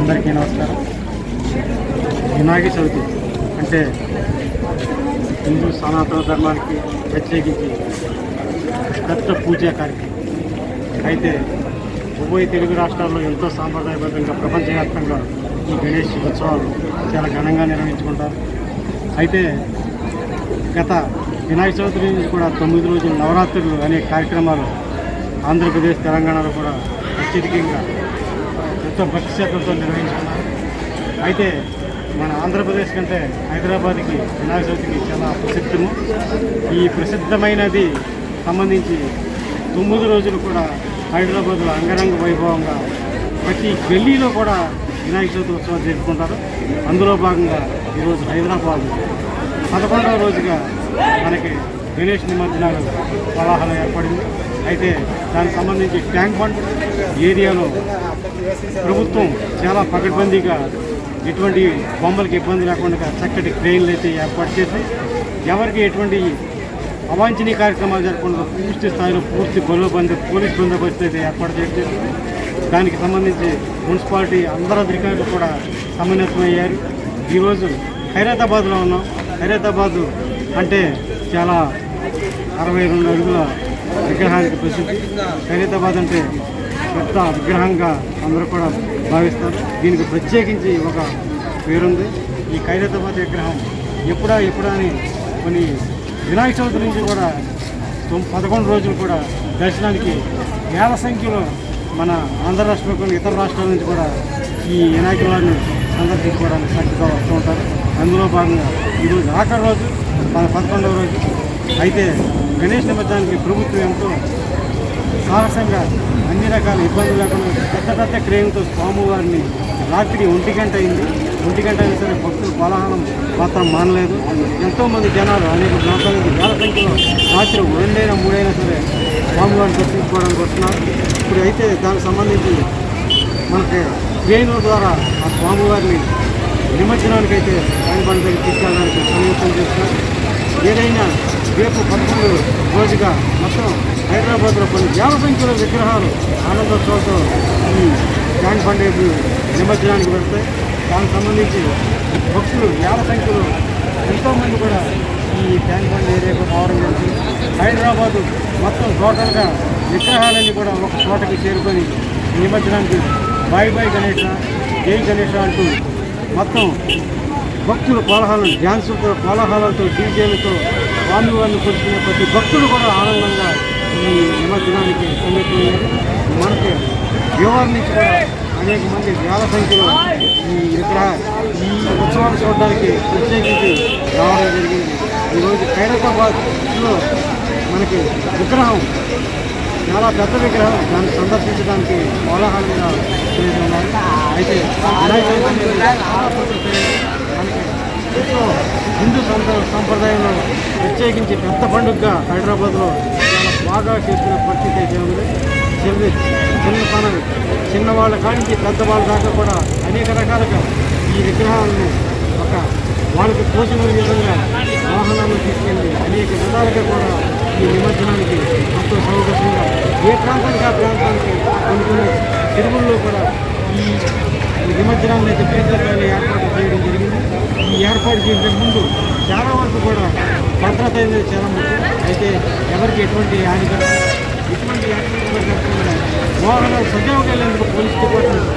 అందరికీ నమస్కారం. వినాయక చవితి అంటే హిందూ సనాతన ధర్మానికి ప్రత్యేకించి పెద్ద పూజా కార్యక్రమం. అయితే ఉభయ తెలుగు రాష్ట్రాల్లో ఎంతో సాంప్రదాయబద్ధంగా ప్రపంచవ్యాప్తంగా ఈ గణేష్ ఉత్సవాలు చాలా ఘనంగా నిర్వహించుకుంటారు. అయితే గత వినాయక చవితి నుంచి కూడా తొమ్మిది రోజులు నవరాత్రులు అనే కార్యక్రమాలు ఆంధ్రప్రదేశ్ తెలంగాణలో కూడా అత్యధికంగా ఎంతో భక్తి నిర్వహించుకున్నారు అయితే మన ఆంధ్రప్రదేశ్ కంటే హైదరాబాద్కి వినాయక చవితికి చాలా ప్రసిద్ధము. ఈ ప్రసిద్ధమైనది సంబంధించి తొమ్మిది రోజులు కూడా హైదరాబాద్లో అంగరంగ వైభవంగా ప్రతి గల్లీలో కూడా వినాయక చవితి ఉత్సవాలు జరుపుకుంటారు. అందులో భాగంగా ఈరోజు హైదరాబాద్ పదకొండవ రోజుగా మనకి గణేష్ నిమజ్జనాలు కోలాహలం ఏర్పడింది. అయితే దానికి సంబంధించి ట్యాంక్ బండ్ ఏరియాలో ప్రభుత్వం చాలా పకడ్బందీగా ఎటువంటి బొమ్మలకి ఇబ్బంది లేకుండా చక్కటి క్రెయిన్లు అయితే ఏర్పాటు చేసి ఎవరికి ఎటువంటి అవాంఛనీయ కార్యక్రమాలు జరగకుండా పూర్తి స్థాయిలో పూర్తి బలోబంది పోలీస్ బందోబస్తు అయితే ఏర్పాటు చేయడం దానికి సంబంధించి మున్సిపాలిటీ అందరు అధికారులు కూడా సమన్వయమయ్యారు ఈరోజు ఖైరతాబాద్లో ఉన్నాం. హైదరాబాదు అంటే చాలా అరవై రెండు అడుగుల విగ్రహానికి ప్రసిద్ధి. ఖైరతాబాద్ అంటే పెద్ద విగ్రహంగా అందరూ కూడా భావిస్తారు. దీనికి ప్రత్యేకించి ఒక పేరుంది. ఈ ఖైరతాబాద్ విగ్రహం ఎప్పుడా ఎప్పుడా అని కొన్ని వినాయక చవితి నుంచి కూడా పదకొండు రోజులు కూడా దర్శనానికి వేల సంఖ్యలో మన ఆంధ్ర రాష్ట్రంలో ఇతర రాష్ట్రాల నుంచి కూడా ఈ వినాయకుల వారిని సందర్శించుకోవడానికి చక్కగా వస్తూ ఉంటారు. అందులో భాగంగా ఈరోజు ఆఖరి రోజు మన పదకొండవ రోజు. అయితే గణేష్ నిమజ్జనానికి ప్రభుత్వం ఎంతో సాహసంగా అన్ని రకాల ఇబ్బందులు లేకుండా పెద్ద పెద్ద క్రేమ్తో స్వామివారిని రాత్రి ఒంటి గంట అయింది. ఒంటి గంట అయినా సరే భక్తులు కోలాహలం మాత్రం మానలేదు. ఎంతోమంది జనాలు అనేక ప్రాంతాల నుంచి వేల సంఖ్యలో రాత్రి రెండైనా మూడైనా సరే స్వామివారిని దర్శించుకోవడానికి వస్తున్నారు. ఇప్పుడు అయితే దానికి సంబంధించి మనకి ట్రైన్ల ద్వారా ఆ స్వామివారిని నిమజ్జనానికైతే అయితే దగ్గర తీసుకెళ్ళడానికి సన్నిహితం చేస్తున్నారు. ఏదైనా రేపు పదకొండు రోజుగా మొత్తం హైదరాబాద్లో కొన్ని వేల సంఖ్యలో విగ్రహాలు ఆనందోత్సవంతో ఈ ట్యాంక్ బండి నిమజ్జనానికి వెళ్తాయి. దానికి సంబంధించి భక్తులు వేల సంఖ్యలో ఎంతోమంది కూడా ఈ ట్యాంక్ బండి ఏరియాకు రావడం జరిగింది. హైదరాబాదు మొత్తం టోటల్గా విగ్రహాలన్నీ కూడా ఒక చోటకి చేరుకొని నిమజ్జనానికి బాయ్ బాయ్ గణేష జై గణేష అంటూ మొత్తం భక్తులు కోలాహలం డ్యాన్సులతో కోలాహలంతో డీజేలతో స్వామివారిని కొలుచుకునే ప్రతి భక్తులు కూడా ఆనందంగా ఈ నిమజ్జనానికి సన్నిహితులయ్యారు మనకి దేవాల నుంచి కూడా అనేక మంది వేల సంఖ్యలో ఈ విగ్రహ ఈ ఉత్సవాలు చూడడానికి ప్రత్యేకించి రావడం జరిగింది. ఈరోజు ఖైరతాబాద్లో మనకి విగ్రహం చాలా పెద్ద విగ్రహం దాన్ని సందర్శించడానికి కోలాహలంగా చేసి ఉన్నారు అయితే వినాయక చవితి అనేది చాలా మనకి ఎంతో హిందూ సంత సంప్రదాయంలో ప్రత్యేకించి పెద్ద పండుగగా హైదరాబాద్లో చాలా బాగా చేసుకునే పరిస్థితి అయితే ఉంది. చిన్న చిన్న పన చిన్నవాళ్ళ కానించి పెద్దవాళ్ళ దాకా కూడా అనేక రకాలుగా ఈ విగ్రహాలను ఒక వాళ్ళకి తోచిన విధంగా వాహనాలను తీసుకెళ్ళి అనేక విధాలుగా కూడా ఈ నిమజ్జనానికి ఎంతో సౌకర్యంగా ఏ ప్రాంతానికి ఆ ప్రాంతానికి కొన్ని కొన్ని కూడా ఈ ఈ నిమజ్జనాన్ని అయితే పేదలు ఏర్పాటు చేయడం జరిగింది ఈ ఏర్పాటు చేయడం ముందు చాలా వరకు కూడా భద్రత అనేది చాలా ముఖ్యం. అయితే ఎవరికి ఎటువంటి హాని కలగదు. ఎటువంటి యాక్సిడెంట్ జరగకుండా వాహనాలు సజావుగా వెళ్ళేందుకు పోలీస్ డిపార్ట్మెంట్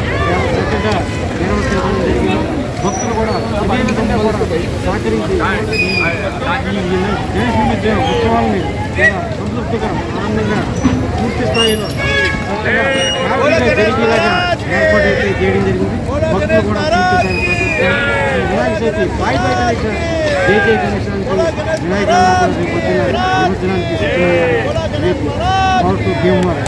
చక్కగా నిర్వహించడం జరిగింది. భక్తులు కూడా ఇదే విధంగా కూడా సహకరించి దేశం మధ్య ఉత్సవాలని సంతృప్తికరం ఆనందంగా పూర్తి స్థాయిలో జరిగేలాగా ఏర్పాటు అయితే చేయడం జరిగింది. భక్తులు కూడా పూర్తి స్థాయిలో సహకరిస్తారు. ఈ వినాయక చవితి బాయ్ బాయ్ గణేష్ జై జై గణేశానికి వినాయక నిమజ్జనానికి సిద్ధమయ్యారు. రేపు పవర్ టు భీమవరం